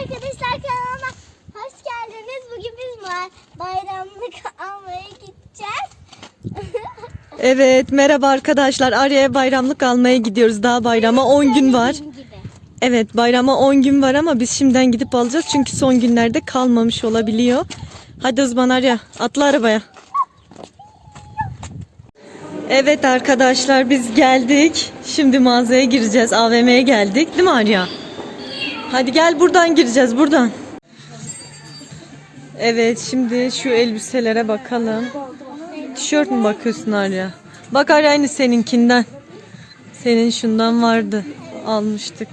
arkadaşlar kanalıma hoş geldiniz. Bugün biz bay- bayramlık almaya gideceğiz. Evet merhaba arkadaşlar. Arya'ya bayramlık almaya gidiyoruz. Daha bayrama 10 gün var. Evet bayrama 10 gün var ama biz şimdiden gidip alacağız. Çünkü son günlerde kalmamış olabiliyor. Hadi o zaman Arya atla arabaya. Evet arkadaşlar biz geldik. Şimdi mağazaya gireceğiz. AVM'ye geldik değil mi Arya? Hadi gel buradan gireceğiz buradan. Evet şimdi şu elbiselere bakalım. Tişört mü bakıyorsun Arya? Bak Arya aynı seninkinden. Senin şundan vardı. Almıştık.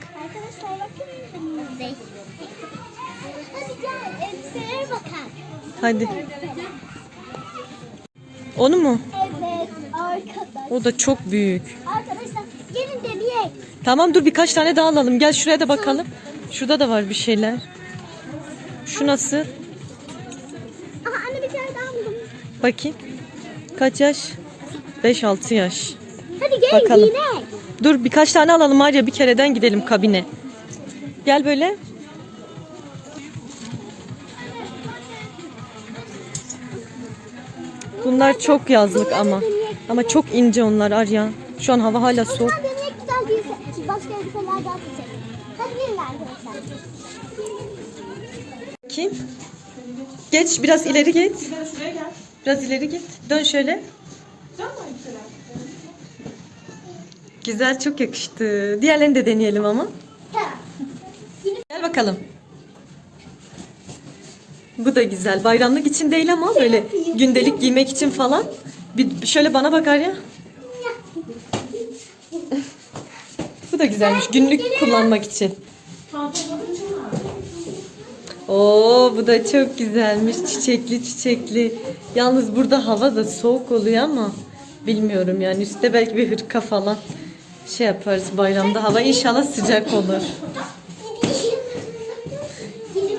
Hadi. Onu mu? Evet. O da çok büyük. Arkadaşlar gelin deneyek. Tamam dur birkaç tane daha alalım. Gel şuraya da bakalım. Şurada da var bir şeyler. Şu nasıl? Aha anne bir tane daha buldum. Bakayım. Kaç yaş? 5-6 yaş. Hadi gelin Bakalım. giyinek. Dur birkaç tane alalım Arya bir kereden gidelim kabine. Gel böyle. Bunlar çok yazlık ama. Ama çok ince onlar Arya. Şu an hava hala soğuk. Başka elbiseler daha arkadaşlar. Kim? Geç biraz ileri git. Biraz ileri git. Dön şöyle. Güzel çok yakıştı. Diğerlerini de deneyelim ama. Gel bakalım. Bu da güzel. Bayramlık için değil ama böyle gündelik giymek için falan. Bir şöyle bana bakar ya. Da güzelmiş. Günlük kullanmak için. Oo bu da çok güzelmiş. Çiçekli çiçekli. Yalnız burada hava da soğuk oluyor ama bilmiyorum yani üstte belki bir hırka falan şey yaparız bayramda hava inşallah sıcak olur.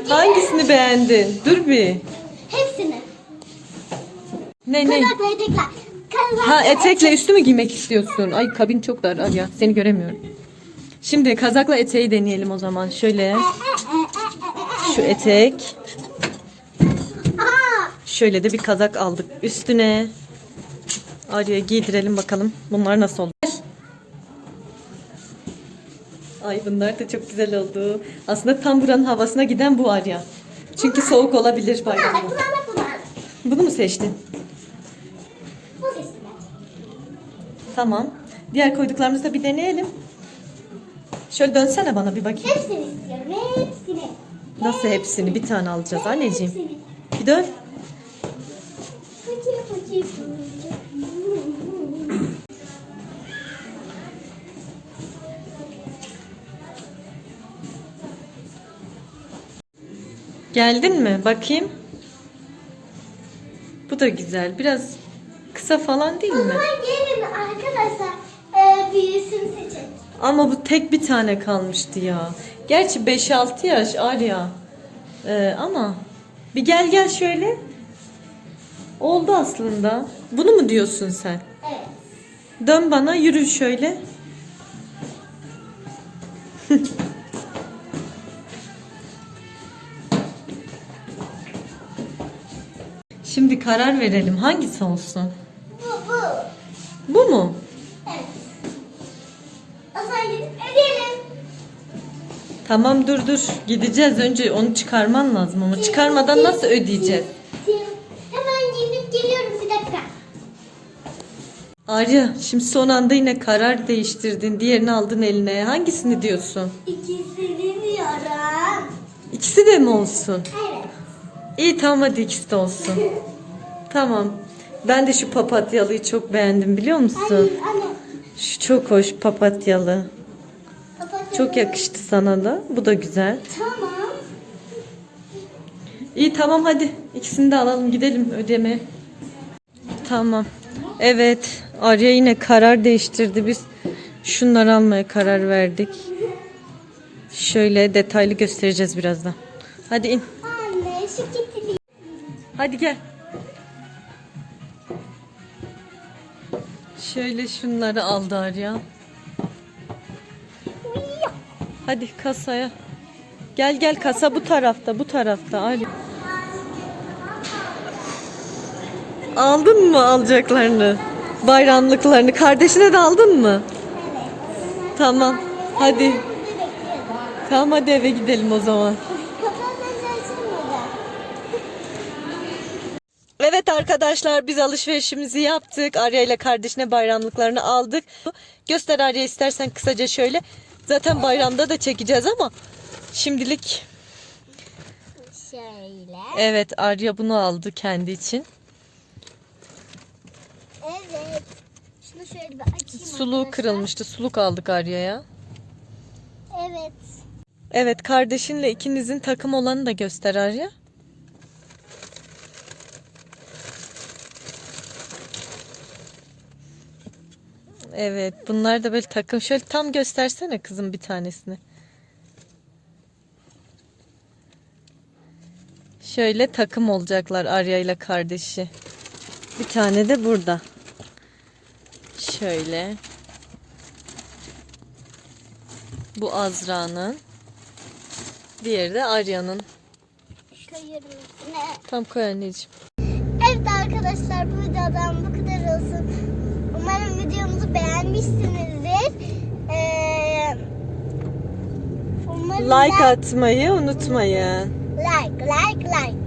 Hangisini beğendin? Dur bir. Hepsini. Ne ne? Ha etekle üstü mü giymek istiyorsun? Ay kabin çok dar ya seni göremiyorum. Şimdi kazakla eteği deneyelim o zaman. Şöyle şu etek. Şöyle de bir kazak aldık üstüne. Arya'ya giydirelim bakalım. Bunlar nasıl oldu? Ay bunlar da çok güzel oldu. Aslında tam buranın havasına giden bu Arya. Çünkü soğuk olabilir bayramda. Bunu mu seçtin? Tamam. Diğer koyduklarımızı da bir deneyelim. Şöyle dönsene bana bir bakayım. Hepsini istiyorum. Hepsini. Nasıl hepsini? Bir tane alacağız anneciğim. Bir dön. Geldin mi? Bakayım. Bu da güzel. Biraz kısa falan değil mi? zaman gelin arkadaşlar. Ee, büyüsünü seçelim. Ama bu tek bir tane kalmıştı ya. Gerçi 5-6 yaş Arya. Ee, ama bir gel gel şöyle. Oldu aslında. Bunu mu diyorsun sen? Evet. Dön bana yürü şöyle. Şimdi karar verelim. Hangisi olsun? Tamam dur dur. Gideceğiz. Önce onu çıkarman lazım ama çıkarmadan nasıl ödeyeceğiz? Hemen gidip geliyorum bir dakika. Arya şimdi son anda yine karar değiştirdin. Diğerini aldın eline. Hangisini diyorsun? İkisini diyorum. İkisi de mi olsun? Evet. İyi tamam hadi ikisi de olsun. Tamam. Ben de şu papatyalıyı çok beğendim biliyor musun? Hayır anne. Şu çok hoş papatyalı. Çok yakıştı sana da. Bu da güzel. Tamam. İyi tamam hadi. İkisini de alalım gidelim ödeme. Tamam. Evet. Arya yine karar değiştirdi. Biz şunları almaya karar verdik. Şöyle detaylı göstereceğiz birazdan. Hadi in. Anne şu. Hadi gel. Şöyle şunları aldı Arya. Hadi kasaya. Gel gel kasa bu tarafta bu tarafta Arya. Aldın mı alacaklarını? Bayramlıklarını. Kardeşine de aldın mı? Tamam. Hadi. Tamam hadi eve gidelim o zaman. Evet arkadaşlar biz alışverişimizi yaptık. Arya ile kardeşine bayramlıklarını aldık. Göster Arya istersen kısaca şöyle. Zaten bayramda da çekeceğiz ama şimdilik Şöyle. evet Arya bunu aldı kendi için. Evet. Şunu şöyle bir açayım Suluğu arkadaşlar. kırılmıştı. Suluk aldık Arya'ya. Evet. Evet kardeşinle ikinizin takım olanı da göster Arya. Evet bunlar da böyle takım. Şöyle tam göstersene kızım bir tanesini. Şöyle takım olacaklar Arya ile kardeşi. Bir tane de burada. Şöyle. Bu Azra'nın. Diğeri de Arya'nın. Tam koy anneciğim. Evet arkadaşlar bu videodan bu kadar olsun. Beğenmişsinizdir. Ee, Like ben- atmayı unutmayın. Like, like, like.